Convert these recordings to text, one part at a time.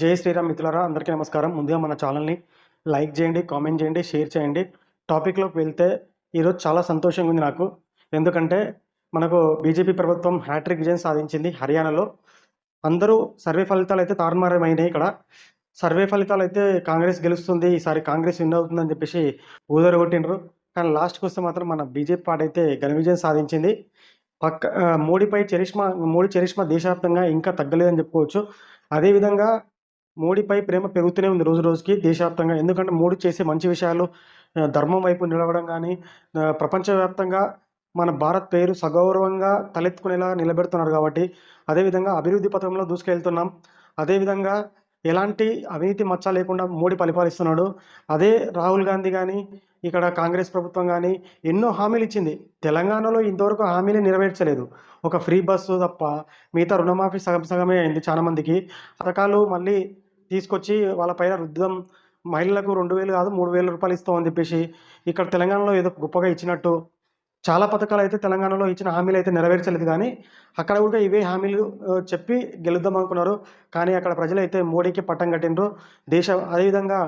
జై శ్రీరామ్ మిత్రులారా అందరికీ నమస్కారం. ముందుగా మన ఛానల్ని లైక్ చేయండి కామెంట్ చేయండి షేర్ చేయండి. టాపిక్లోకి వెళ్తే ఈరోజు చాలా సంతోషంగా ఉంది నాకు. ఎందుకంటే మనకు బీజేపీ ప్రభుత్వం హ్యాట్రిక్ విజయం సాధించింది హర్యానాలో. అందరూ సర్వే ఫలితాలు అయితే తారుమారమైనాయి ఇక్కడ. సర్వే ఫలితాలు అయితే కాంగ్రెస్ గెలుస్తుంది ఈసారి కాంగ్రెస్ విన్ అవుతుందని చెప్పేసి ఊదరు కొట్టిండ్రు కానీ లాస్ట్కి వస్తే మాత్రం మన బీజేపీ పార్టీ అయితే ఘన విజయం సాధించింది. పక్క మోడీపై చరిష్మా మోడీ చరిష్మా దేశవ్యాప్తంగా ఇంకా తగ్గలేదని చెప్పుకోవచ్చు. అదేవిధంగా మోడీపై ప్రేమ పెరుగుతూనే ఉంది రోజు రోజుకి దేశవ్యాప్తంగా. ఎందుకంటే మోడీ చేసే మంచి విషయాలు ధర్మం వైపు నిలవడం కానీ ప్రపంచవ్యాప్తంగా మన భారత్ పేరు సగౌరవంగా తలెత్తుకునేలా నిలబెడుతున్నారు కాబట్టి అదేవిధంగా అభివృద్ధి పథంలో దూసుకెళ్తున్నాం. అదేవిధంగా ఎలాంటి అవినీతి మచ్చ లేకుండా మోడీ పరిపాలిస్తున్నాడు. అదే రాహుల్ గాంధీ కానీ ఇక్కడ కాంగ్రెస్ ప్రభుత్వం కానీ ఎన్నో హామీలు ఇచ్చింది. తెలంగాణలో ఇంతవరకు హామీలు నెరవేర్చలేదు. ఒక ఫ్రీ బస్సు తప్ప మిగతా రుణమాఫీ సగం సగమే అయింది చాలామందికి. పథకాలు మళ్ళీ తీసుకొచ్చి వాళ్ళ పైన రుద్దం. మహిళలకు రెండు వేలు కాదు మూడు వేల రూపాయలు ఇస్తామని చెప్పేసి ఇక్కడ తెలంగాణలో ఏదో గొప్పగా ఇచ్చినట్టు చాలా పథకాలు అయితే తెలంగాణలో ఇచ్చిన హామీలు అయితే నెరవేర్చలేదు కానీ అక్కడ కూడా ఇవే హామీలు చెప్పి గెలుద్దాం అనుకున్నారు. కానీ అక్కడ ప్రజలు అయితే మోడీకి పట్టం కట్టిండ్రు. దేశ అదేవిధంగా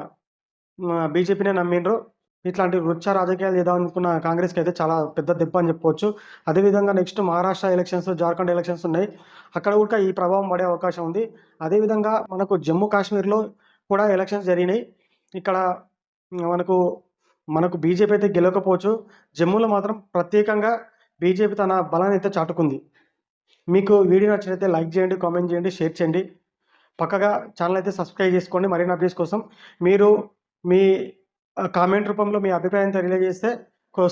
బీజేపీనే నమ్మిండ్రు. ఇట్లాంటి వృక్ష రాజకీయాలు చేద్దాం అనుకున్న కాంగ్రెస్కి అయితే చాలా పెద్ద దెబ్బ అని చెప్పుకోవచ్చు అదేవిధంగా next Maharashtra elections Jharkhand elections ఉన్నాయి. అక్కడ కూడా ఈ ప్రభావం పడే అవకాశం ఉంది. అదేవిధంగా మనకు జమ్మూ కాశ్మీర్లో కూడా ఎలక్షన్స్ జరిగినాయి. ఇక్కడ మనకు మనకు బీజేపీ అయితే గెలవకపోవచ్చు. జమ్మూలో మాత్రం ప్రత్యేకంగా బీజేపీ తన బలాన్ని అయితే చాటుకుంది. మీకు వీడియో నచ్చినైతే లైక్ చేయండి కామెంట్ చేయండి షేర్ చేయండి. పక్కగా ఛానల్ అయితే సబ్స్క్రైబ్ చేసుకోండి. మరిన్ని అప్డేట్స్ కోసం మీరు మీ కామెంట్ రూపంలో మీ అభిప్రాయం తెలియజేస్తే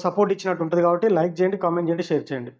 సపోర్ట్ ఇచ్చినట్టు ఉంటుంది కాబట్టి లైక్ చేయండి కామెంట్ చేయండి షేర్ చేయండి.